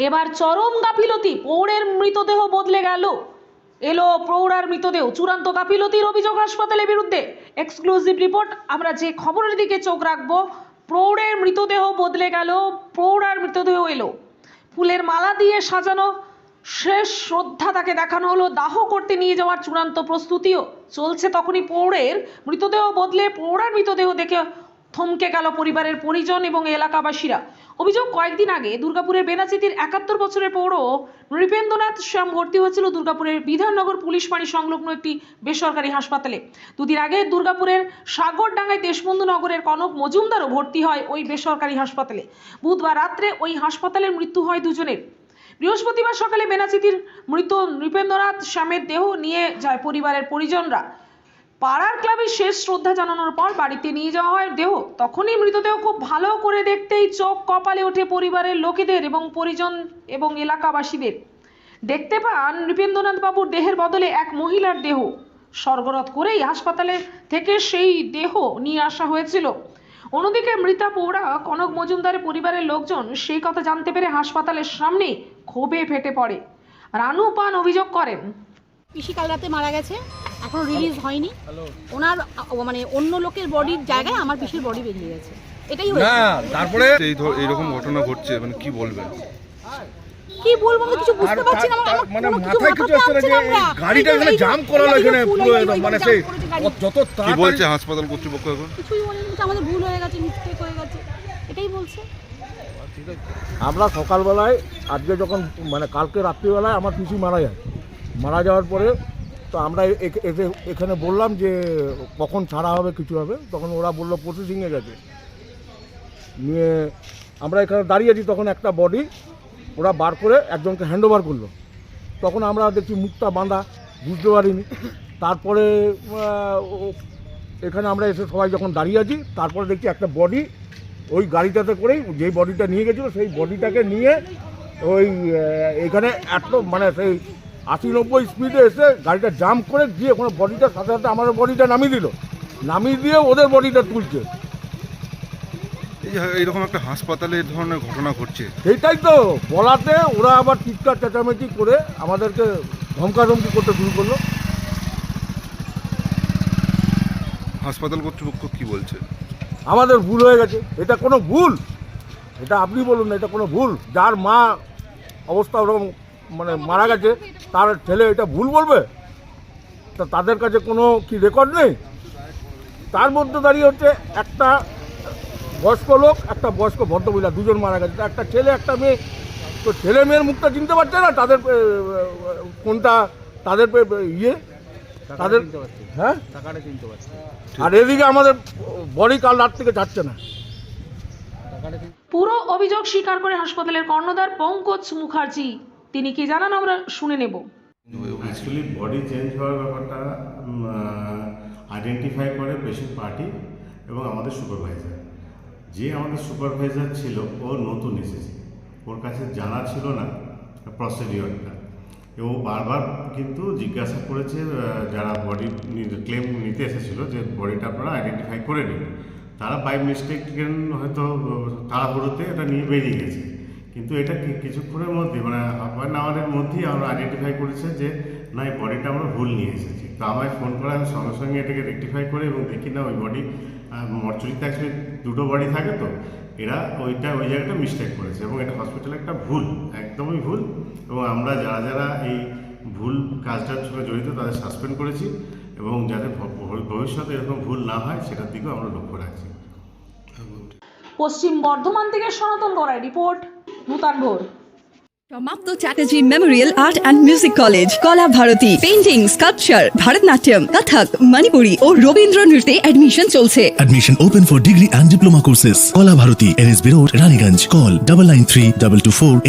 এবার চরম গাফিলতি পৌড়ের মৃতদেহ বদলে গেল। এলো প্রৌঢ়ার মৃতদেহ, চূড়ান্ত গাফিলতির অভিযোগ হাসপাতালের বিরুদ্ধে। এক্সক্লুসিভ রিপোর্ট আমরা যে খবরের দিকে চোখ রাখব প্রৌঢ়ের মৃতদেহ বদলে গেল প্রৌঢ়ার মৃতদেহ এলো। ফুলের মালা দিয়ে সাজানো, শেষ শ্রদ্ধা তাকে দেখানো হলো, দাহ করতে নিয়ে যাওয়ার চূড়ান্ত প্রস্তুতিও। চলছে তখনই পৌড়ের মৃতদেহ বদলে পৌড়ার মৃতদেহ দেখে থমকে গেল পরিবারের পরিজন এবং এলাকাবাসীরা। অভিযোগ কয়েকদিন আগে দুর্গাপুরের বেনাচিতির একাত্তর বছরের পৌর নৃপেন্দ্রনাথ শ্যাম ভর্তি হয়েছিল দুর্গাপুরের বিধাননগর পুলিশ ফাঁড়ি সংলগ্ন একটি বেসরকারি হাসপাতালে। দুদিন আগে দুর্গাপুরের সাগরডাঙ্গায় দেশবন্ধু নগরের কনক মজুমদারও ভর্তি হয় ওই বেসরকারি হাসপাতালে। বুধবার রাত্রে ওই হাসপাতালের মৃত্যু হয় দুজনের। বৃহস্পতিবার সকালে বেনাচিতির মৃত নৃপেন্দ্রনাথ শ্যামের দেহ নিয়ে যায় পরিবারের পরিজনরা। পাড়ার ক্লাবে শেষ শ্রদ্ধা জানানোর পর বাড়িতে নিয়ে যাওয়া হয় দেহ। তখনই মৃতদেহ খুব ভালো করে দেখতেই চোখ কপালে ওঠে পরিবারের লোকেদের এবং পরিজন এবং এলাকাবাসীদের। দেখতে পান নৃপেন্দ্রনাথ বাবুর দেহের বদলে এক মহিলার দেহ। স্বর্গরথ করেই হাসপাতালে থেকে সেই দেহ নিয়ে আসা হয়েছিল। অন্যদিকে মৃতা পৌড়া কনক মজুমদারের পরিবারের লোকজন সেই কথা জানতে পেরে হাসপাতালের সামনে ক্ষোভে ফেটে পড়ে। রানু পান অভিযোগ করেন। পিসি কাল রাতে মারা গেছে। এখনও রিলিজ হয়নি। ওনার মানে অন্য লোকের বডির জায়গায় আমার পিসির বডি বেরিয়ে গেছে। এটাই না তারপরে এই এইরকম ঘটনা ঘটছে মানে কি বলবেন? কি বলব আমি কিছু বুঝতে পারছি না মানে মাথায় কিছু আসছে না যে না। গাড়িটা এখানে জাম এই যে এখানে পুরো একদম মানে সেই। যত কি বলছে হাসপাতাল কর্তৃপক্ষ এখন? কিছুই বলেনি যে আমাদের ভুল হয়ে গেছে মিস্টেক হয়ে গেছে। এটাই বলছে। আমরা সকালবেলায় আজকে যখন মানে কালকে রাত্রিবেলায় আমার পিসি মারা যায়। মারা যাওয়ার পরে তো আমরা এখানে বললাম যে কখন ছাড়া হবে, কিছু হবে। তখন ওরা বলল প্রসেসিংয়ে গেছে। নিয়ে আমরা এখানে দাঁড়িয়ে আছি, তখন একটা বডি ওরা বার করে একজনকে হ্যান্ড ওভার করল। তখন আমরা দেখছি মুখটা বাঁধা, বুঝতে পারিনি। তারপরে এখানে আমরা এসে সবাই যখন দাঁড়িয়ে আছি, তারপরে দেখছি একটা বডি ওই গাড়িটাতে করেই যেই বডিটা নিয়ে গেছিল, সেই বডিটাকে নিয়ে ওই এখানে এত মানে সেই আশি নব্বই স্পিডে এসে গাড়িটা জাম্প করে দিয়ে ওখানে বডিটার সাথে সাথে আমাদের বডিটা নামিয়ে দিল। নামিয়ে দিয়ে ওদের বডিটা তুলছে। এই যে এইরকম একটা হাসপাতালে এই ধরনের ঘটনা ঘটছে। সেইটাই তো। বলাতে ওরা আবার চিৎকার চেঁচামেচি করে আমাদেরকে ধমকাধমকি করতে শুরু করল। হাসপাতাল কর্তৃপক্ষ কি বলছে? আমাদের ভুল হয়ে গেছে। এটা কোনো ভুল। এটা আপনি বলুন না এটা কোনো ভুল। যার মা অবস্থা ওরকম মানে মারা গেছে তার ছেলে এটা ভুল বলবে? তা তাদের কাছে কোনো কি রেকর্ড নেই? তার মধ্যে দাঁড়িয়ে হচ্ছে একটা বয়স্ক লোক একটা বয়স্ক ভদ্রমহিলা দুজন মারা গেছে। তা একটা ছেলে একটা মেয়ে। তো ছেলে মেয়ের মুখটা চিনতে পারছে না? তাদের কোনটা তাদের ইয়ে? তাদের হ্যাঁ? আর এদিকে আমাদের বডি কাল রাত থেকে যাচ্ছে না। পুরো অভিযোগ স্বীকার করে হাসপাতালের কর্ণধার পঙ্কজ মুখার্জি। তিনি কি জানান? আমরা শুনে নেব। অ্যাকচুয়ালি বডি চেঞ্জ হওয়ার ব্যাপারটা আইডেন্টিফাই করে পেশেন্ট পার্টি এবং আমাদের সুপারভাইজার যে আমাদের সুপারভাইজার ছিল, ও নতুন এসেছে। ওর কাছে জানা ছিল না প্রসিডিওরটা এবং বারবার কিন্তু জিজ্ঞাসা করেছে যারা বডি ক্লেম নিতে এসেছিল যে বডিটা আপনারা আইডেন্টিফাই করে নিন। তারা বাই মিস্টেক হয়তো, তাড়াহুড়োতে এটা নিয়ে বেরিয়ে গেছে। কিন্তু এটা কিছুক্ষণের মধ্যে মানে হাফ অ্যান আওয়ারের মধ্যেই আমরা আইডেন্টিফাই করেছে যে, না, এই বডিটা আমরা ভুল নিয়ে এসেছি। তো আমায় ফোন করে আমি সঙ্গে সঙ্গে এটাকে রেক্টিফাই করে এবং দেখি, না, ওই বডি মর্চুরিতে অ্যাকচুয়ালি দুটো বডি থাকে তো, এরা ওইটা, ওই জায়গাটা মিস্টেক করেছে এবং এটা হসপিটালে একটা ভুল, একদমই ভুল এবং আমরা যারা যারা এই ভুল কাজটার সঙ্গে জড়িত তাদের সাসপেন্ড করেছি এবং যাতে ভবিষ্যতে এরকম ভুল না হয়, সেটার দিকেও আমরা লক্ষ্য রাখছি। পশ্চিম বর্ধমান থেকে সনাতন গড়াই, রিপোর্ট। নূতন ভোর সমাপ্ত Chatterjee memorial art and music college Kala Bharati painting sculpture Bharatanatyam Kathak Manipuri ও রবীন্দ্র নৃত্যে অ্যাডমিশন চলছে Admission open for degree and diploma courses Kala Bharati, NSB Road, Raniganj. Call double nine three double two four eight.